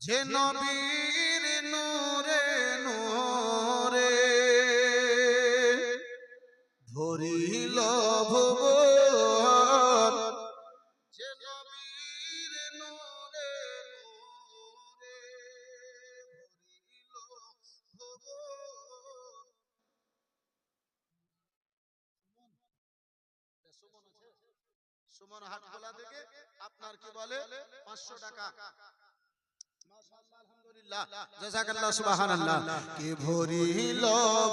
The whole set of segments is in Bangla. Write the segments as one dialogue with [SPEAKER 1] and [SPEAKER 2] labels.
[SPEAKER 1] যে নবীর নূরে নূরে ভরিল ভুবন, যে নবীর নূরে নূরে ভরিল ভুবন। সুমন হাটখোলা থেকে আপনার কি বলে? পাঁচশো টাকা। জাযাকাল্লাহ সুবহানাল্লাহ। কি ভরিল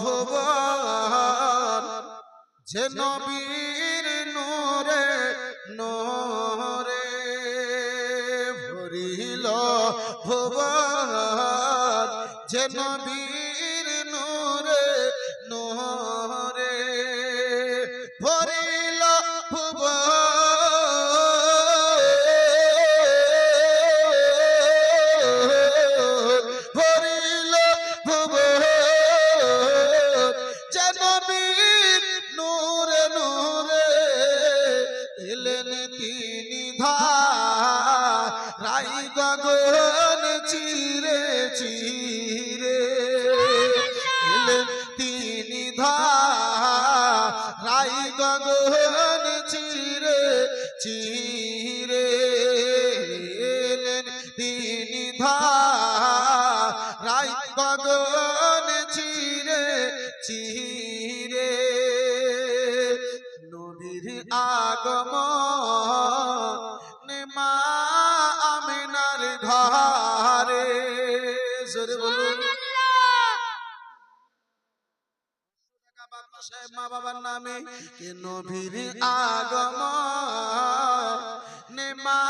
[SPEAKER 1] ভুবন যে নবীর নূরে নূরে। ভরিল ভুবন যে নবীর তিনি ধাই গগন চিরে চিরে তিনি ধাই গগন চিরে চিরে। নবীর আগমন কে নবীর আগমন মা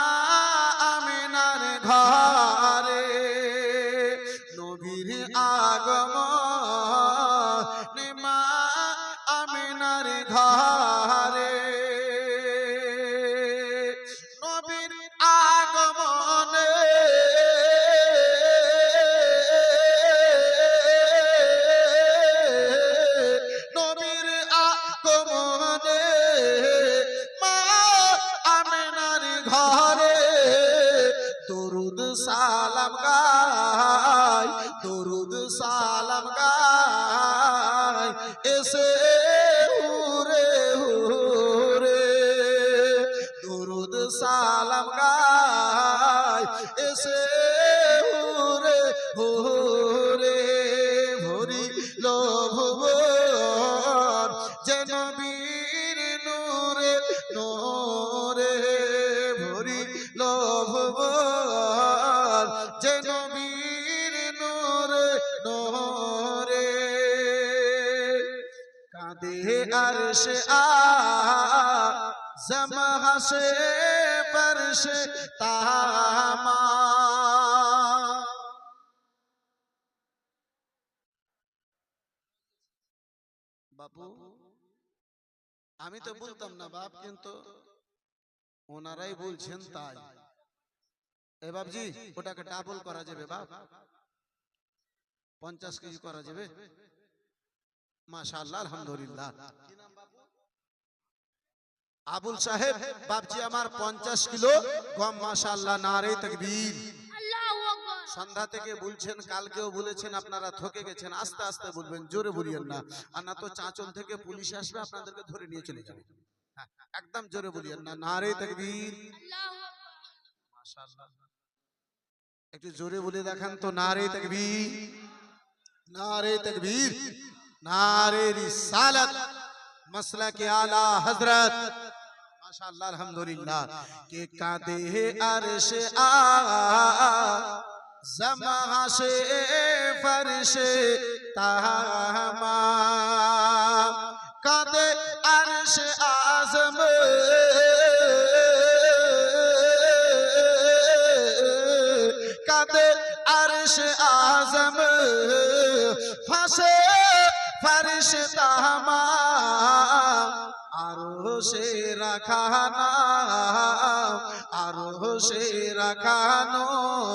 [SPEAKER 1] ঘরে দরুদ সালাম গাই, দরুদ সালাম গাই, এসে হুরে হুরে, দরুদ সালাম গাই, এসে হুরে হুরে। কাঁদে আর সে আ জমা হাসে পরশে তামা। বাপু আমি তো বলতাম না বাপ কিন্তু ওনারাই বলছেন তাই। এ বাপজি ওটাকে ডাবল করা যাবে বাপ। পঞ্চাশ কেজি করা যাবে। মাশাআল্লাহ আলহামদুলিল্লাহ? আবুল সাহেব বাপজি আমার পঞ্চাশ কিলো গম মাশাআল্লাহ নারে তকবীর। সন্ধ্যা থেকে বলছেন কালকেও বলেছেন আপনারা থকে গেছেন আস্তে আস্তে বলবেন জোরে বলিয়েন না। আর না তো চাঁচল থেকে পুলিশ আসবে আপনাদেরকে ধরে নিয়ে চলে যাবে। হ্যাঁ, একদম জোরে বলিয়েন না নারে তকবীর। একটু জোরে বলে দেখান তো নারে তকবীর। নারে তকবীর। نعرے رسالت، مسئلہ کے عالی حضرت۔ ماشاءاللہ، الحمدللہ، کہ کاندے عرش آ زمہ سے فرش تاہما کاندے عرش آزم کاندے عرش آزم ফারিশ তামা আরও সে রাখানা, আরও সে রাখানোর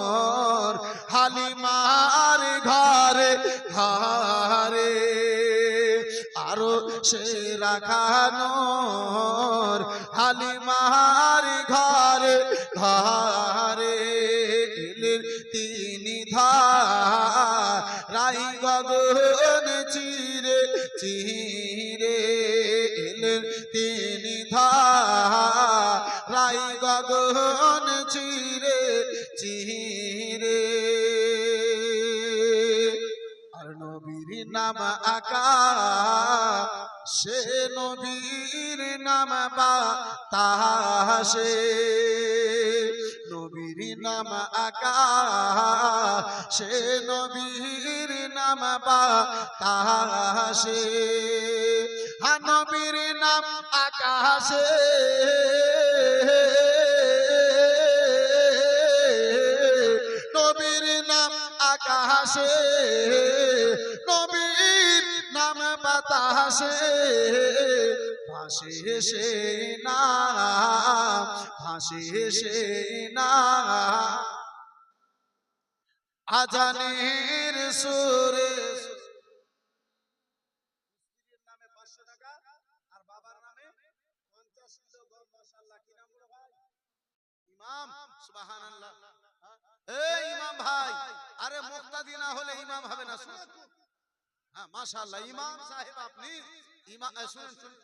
[SPEAKER 1] হালিমার ঘরে ঘরে। আরও সে রাখানোর হালিমার ঘরে ঘরে। নাম আকা, সে নবীর নাম বা তাহাসে নবীর নাম আকা, সে নবীর নাম বা তাহাসে হা নবীর নাম আকাশে নবীর নাম আকাশে বাতাসে ভাসে সে না ভাসে সে না। আজানের সুরে ভাই ইমাম ভাই, আরে মুক্তাদি না হলে ইমাম হবে না হ্যাঁ মাশাআল্লাহ ইমাম সাহেব আপনি ইমাম এ, শুনুন শুনুন।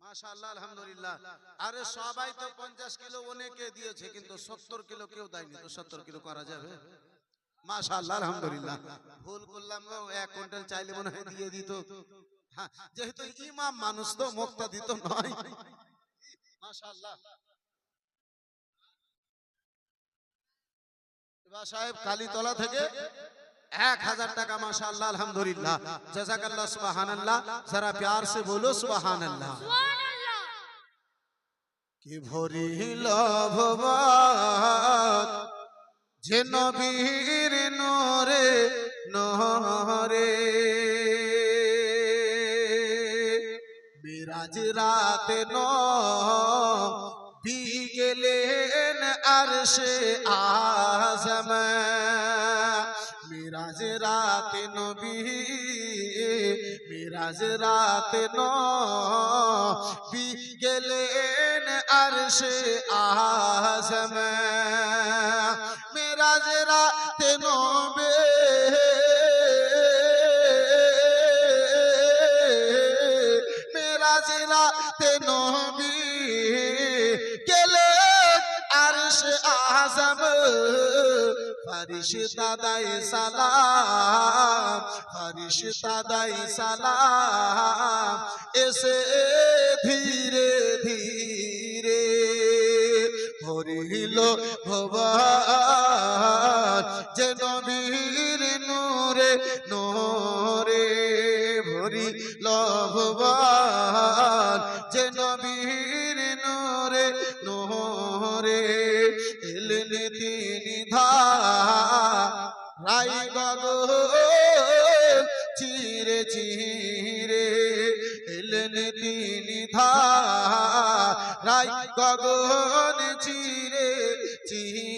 [SPEAKER 1] মাশাআল্লাহ আলহামদুলিল্লাহ। আরে সবাই তো পঞ্চাশ কিলো অনেকে দিয়েছে কিন্তু সত্তর কিলো কেউ দেয়নি তো সত্তর কিলো করা যাবে? মাশাআল্লাহ আলহামদুলিল্লাহ। ভুল করলাম এক কুইন্টাল চাইলে মনে হয় দিয়ে দিত। হ্যাঁ, যেহেতু ইমাম মানুষ তো মুক্তা দিত নয়। মাশাআল্লাহ। সাহেব কালীতলা থেকে এক হাজার টাকা মাশাআল্লাহ আলহামদুলিল্লাহ। জাজাকাল্লাহ সুবহানাল্লাহ। যারা প্যার সে বলো সুবহানাল্লাহ। কি ভরিল ভবাত যে নবীর নরে নহরে মিরাজ রাতে ন বিগেলেন আর সে আজম। মিরাজ রাত নবী, মিরাজ রাত নবী গেলেন আরশ আজম। মিরাজ রাত নবে আজম ফারিশ দাদাই সালাম ফারিশ দাদাই সালাম, এসে ধীরে ধীরে ভরিল ভবান, যে নবীর নূরে নোরে ভরি লভবান যে রাই গগ চিরে চিরে এলেন তিনি ধা রাই গগন চিরে চিরে